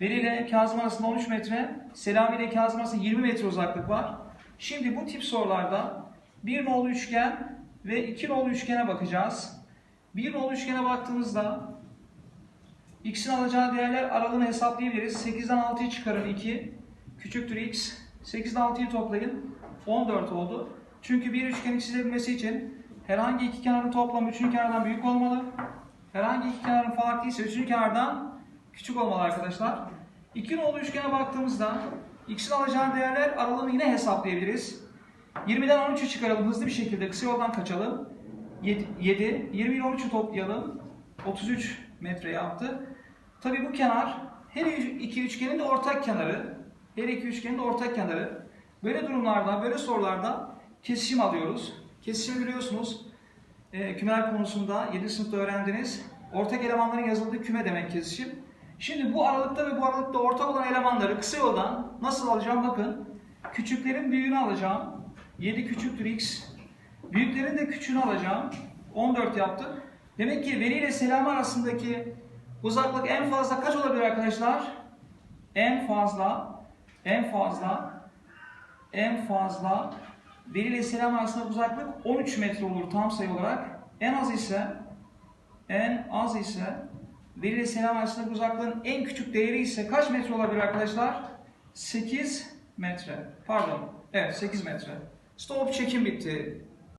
Veli ile Kazım arasında 13 metre, Selami ile Kazım arasında 20 metre uzaklık var. Şimdi bu tip sorularda bir nolu üçgen ve iki nolu üçgene bakacağız. Bir nolu üçgene baktığımızda x'in alacağı değerler aralığını hesaplayabiliriz. 8'den 6'yı çıkarın 2 küçüktür x. 8'den 6'yı toplayın 14 oldu. Çünkü bir üçgenin çizebilmesi için herhangi iki kenarın toplamı üçüncü kenardan büyük olmalı. Herhangi iki kenarın farkı ise üçüncü kenardan küçük olmalı arkadaşlar. İki nolu üçgene baktığımızda x'in alacağı değerler aralığını yine hesaplayabiliriz. 20'den 13'ü çıkaralım hızlı bir şekilde kısa yoldan kaçalım. 7, 7 20 ile 13'ü toplayalım. 33 metre yaptı. Tabii bu kenar her iki üçgenin de ortak kenarı. Her iki üçgenin de ortak kenarı. Böyle durumlarda, böyle sorularda kesişim alıyoruz. Kesişimi biliyorsunuz. E, kümeler konusunda 7. sınıfta öğrendiniz. Ortak elemanların yazıldığı küme demek kesişim. Şimdi bu aralıkta ve bu aralıkta ortak olan elemanları kısa yoldan nasıl alacağım bakın. Küçüklerin büyüğünü alacağım. 7 küçüktür x. Büyüklerin de küçüğünü alacağım. 14 yaptı. Demek ki Veli ile Selami arasındaki uzaklık en fazla kaç olabilir arkadaşlar? En fazla, en fazla, en fazla Veli ile Selami arasında uzaklık 13 metre olur tam sayı olarak. En az ise, en az ise Veli ile Selami arasındaki uzaklığın en küçük değeri ise kaç metre olabilir arkadaşlar? 8 metre. Pardon. Evet 8 metre. Stop çekim bitti.